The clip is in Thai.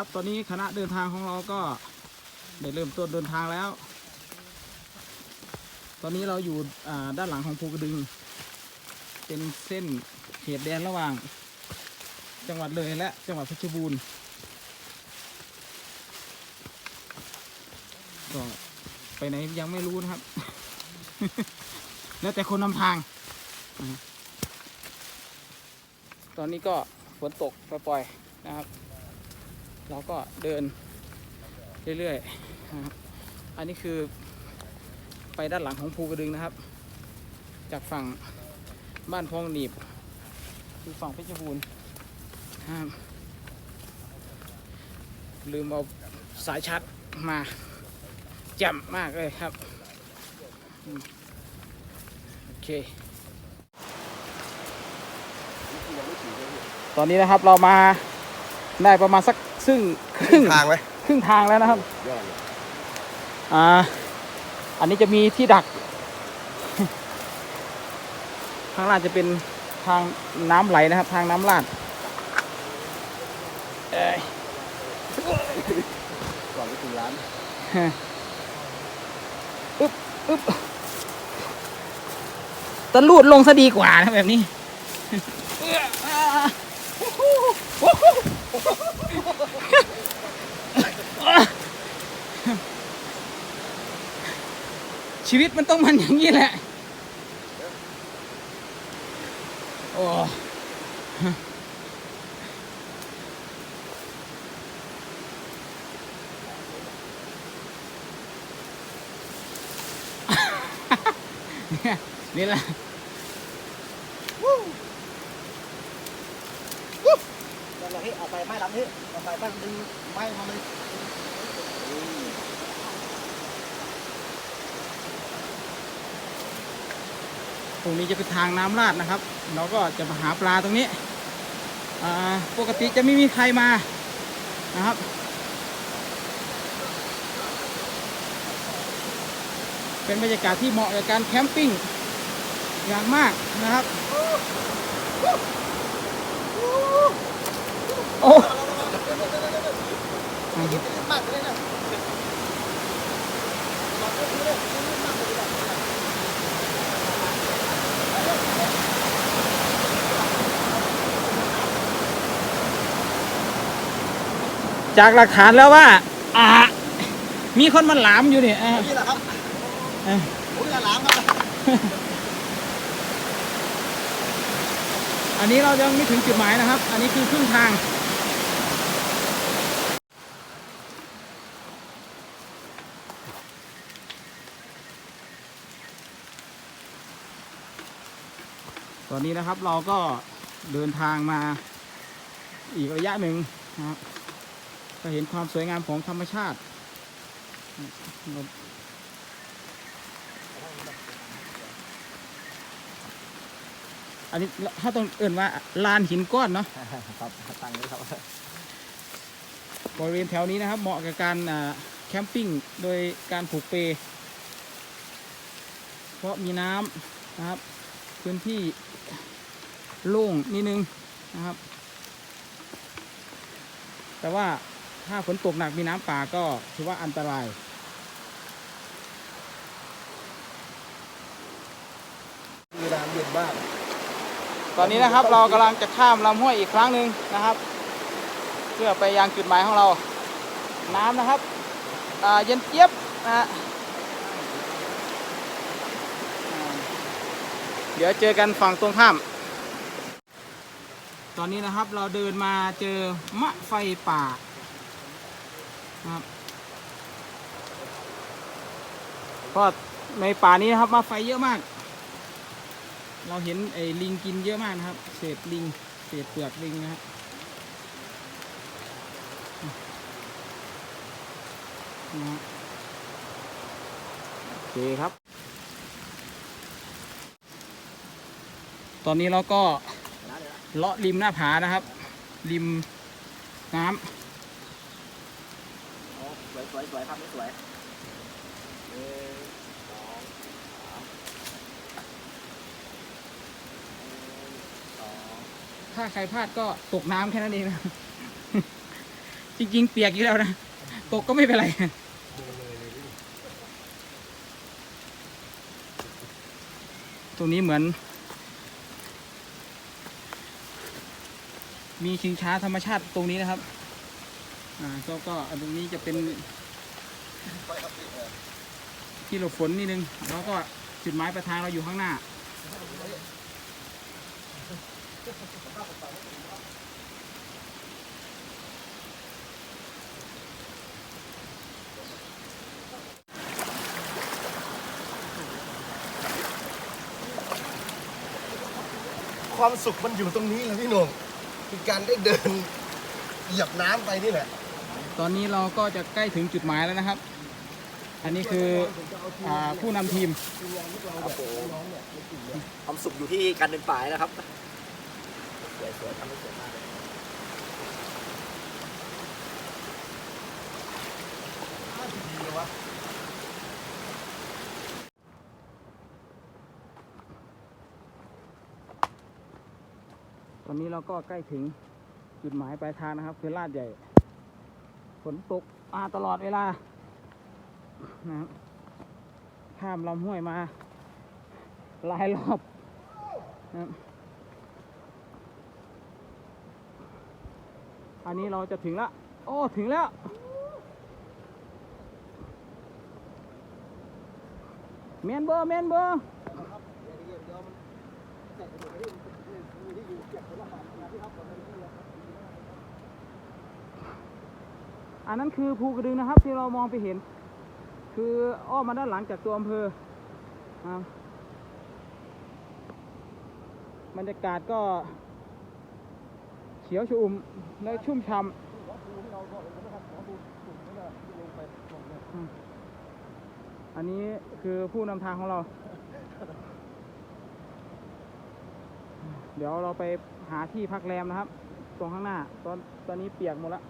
ครับ ตอนนี้คณะเดินทางของเราก็ได้เริ่มต้นเดินทางแล้ว ตอนนี้เราอยู่ด้านหลังของภูกระดึง เป็นเส้นเขตแดนระหว่าง จังหวัดเลยและจังหวัดเพชรบูรณ์ก็ไปไหนยังไม่รู้นะครับ แล้วแต่คนนำทาง ตอนนี้ก็ฝนตกปล่อยๆนะครับ เราก็เดินเรื่อยๆ อันนี้คือไปด้านหลังของภูกระดึงนะครับ จากฝั่งบ้านพองหนีบ คือฝั่งเพชรบูรณ์ลืมเอาสายชาร์จมาจ่มมากเลยครับ โอเค ตอนนี้นะครับเรามาได้ประมาณสัก ซึ่งครึ่งทางไหมครึ่งทางแล้วนะครับยอดเลยอ่าอันนี้จะมีที่ดัก ข้างล่างจะเป็นทางน้ำไหลนะครับ ทางน้ำลาดเอ้ยก่อนไปถึงร้านอึ๊บอึ๊บตะลูดลงซะดีกว่านะแบบนี้ ชีวิตมันต้องมันอย่างนี้แหละ โอ้นี่แหละ ไปไม้ดำพี่อไปไม้ดึงไม้มาเลยตรงนี้จะเป็นทางน้ำลาดนะครับ เราก็จะมาหาปลาตรงนี้อ่าปกติจะไม่มีใครมานะครับเป็นบรรยากาศที่เหมาะกับการแคมปิ้งอย่างมากนะครับ โอ้มากเลยนะจากหลักฐานแล้วว่า อ่า มีคนมาหลามอยู่เนี่ยอ่านี่แหละครับอ่าผมจะหลามครับ อันนี้เรายังไม่ถึงจุดหมายนะครับ อันนี้คือครึ่งทาง ตอนนี้นะครับเราก็เดินทางมาอีกระยะหนึ่งนะครับก็เห็นความสวยงามของธรรมชาติ อันนี้ถ้าต้องเอื่นว่าลานหินก้อนเนาะครับตั้งนี้ครับบริเวณแถวนี้นะครับ เหมาะกับการแคมปิ้งโดยการผูกเป เพราะมีน้ำนะครับ พื้นที่โล่งนิดนึงนะครับ แต่ว่าถ้าฝนตกหนักมีน้ำป่าก็ถือว่าอันตราย มีน้ำเย็นบ้างตอนนี้นะครับเรากำลังจะข้ามลำห้วยอีกครั้งหนึ่งนะครับ เพื่อไปยังจุดหมายของเรา น้ำนะครับอ่าเย็นเจี๊ยบนะฮะอ่า เดี๋ยวเจอกันฝั่งตรงข้าม ตอนนี้นะครับเราเดินมาเจอมะไฟป่านะครับก็ในป่านี้นะครับมะไฟเยอะมาก เราเห็นไอ้ลิงกินเยอะมากนะครับ เศษลิง เศษเปลือกลิงนะฮะนะฮะโอเคครับ ตอนนี้เราก็เลาะริมหน้าผานะครับ ริมน้ำสวยสวยสวยครับไม่สวยหนึ่งสองสามหนึ่งสองถ้าใครพลาดก็ตกน้ำแค่นั้นเองนะจริงๆ เปียกอยู่แล้วนะ ตกก็ไม่เป็นไรตรงนี้เหมือน มีชิงช้าธรรมชาติตรงนี้นะครับ อ่าก็ก็ตรงนี้จะเป็นที่หลบฝนนิดนึง แล้วก็จุดหมายปลายทางเราอยู่ข้างหน้า ความสุขมันอยู่ตรงนี้แหละพี่หนุ่ม คือการได้เดินเหยียบน้ำไปนี่แหละ ตอนนี้เราก็จะใกล้ถึงจุดหมายแล้วนะครับ อันนี้คืออาผู้นำทีม ครับผมความสุขอยู่ที่การเดินป่ายนะครับ สวยสวยทำได้สวยมากเลย ตอนนี้เราก็ใกล้ถึงจุดหมายปลายทางนะครับ คือลาดใหญ่ ฝนตกมาตลอดเวลานะครับข้ามลำห้วยมาหลายรอบนะครับอันนี้เราจะถึงแล้วโอ้ ถึงแล้ว เมนเบอร์เมนเบอร์ อันนั้นคือภูกระดึงนะครับที่เรามองไปเห็น คืออ้อมมาด้านหลังจากตัวอำเภอนะบรรยากาศก็เขียวชอุ่มและชุ่มฉ่ำอันนี้คือผู้นำทางของเรา เดี๋ยวเราไปหาที่พักแรมนะครับ ตรงข้างหน้า ตอนตอนนี้เปียกหมดแล้ว